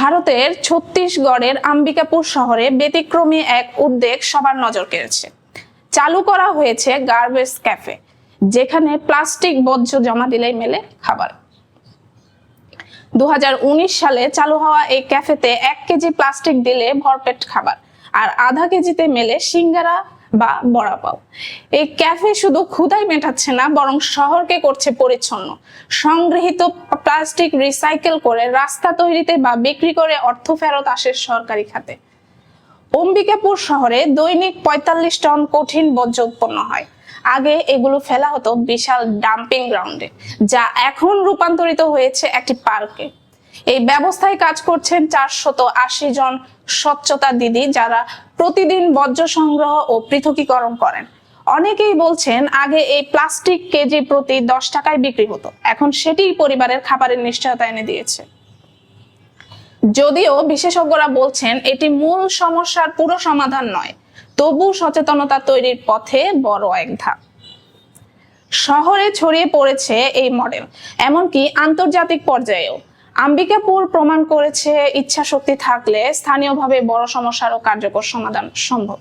ভারতের ছত্তিশগড়ের আম্বিকাপুর শহরে ব্যতিক্রমী এক উদ্যোগ সবার নজর কেড়েছে। চালু করা হয়েছে গার্বেজ ক্যাফে, যেখানে প্লাস্টিক বর্জ্য জমা দিলেই মেলে খাবার। দু হাজার উনিশ সালে চালু হওয়া এই ক্যাফেতে এক কেজি প্লাস্টিক দিলে ভরপেট খাবার, আর আধা কেজিতে মেলে সিঙ্গারা বা বড়া পাও এই ক্যাফে শুধু ক্ষুধাই মেটাচ্ছে না, বরং শহরকে করছে পরিচ্ছন্ন। সংগৃহীত প্লাস্টিক রিসাইকেল করে রাস্তা তৈরিতে বা বিক্রি করে অর্থ ফেরত আসে সরকারি খাতে। অম্বিকাপুর শহরে দৈনিক পঁয়তাল্লিশ টন কঠিন বর্জ্য উৎপন্ন হয়। আগে এগুলো ফেলা হতো বিশাল ডাম্পিং গ্রাউন্ডে, যা এখন রূপান্তরিত হয়েছে একটি পার্কে। এই ব্যবস্থায় কাজ করছেন চারশত আশি জন স্বচ্ছতা দিদি, যারা প্রতিদিন বর্জ্য সংগ্রহ ও পৃথকীকরণ করেন। অনেকেই বলছেন, আগে এই প্লাস্টিক কেজি প্রতি দশ টাকায় বিক্রি হতো। এখন সেটি পরিবারের খাবারের নিশ্চয়তা এনে দিয়েছে। যদিও বিশেষজ্ঞরা বলছেন, এটি মূল সমস্যার পুরো সমাধান নয়, তবু সচেতনতা তৈরির পথে বড় এক ধাপ। শহরে ছড়িয়ে পড়েছে এই মডেল, এমনকি আন্তর্জাতিক পর্যায়েও। আম্বিকাপুর প্রমাণ করেছে ইচ্ছা শক্তি থাকলে স্থানীয়ভাবে বড় সমস্যারও কার্যকর সমাধান সম্ভব।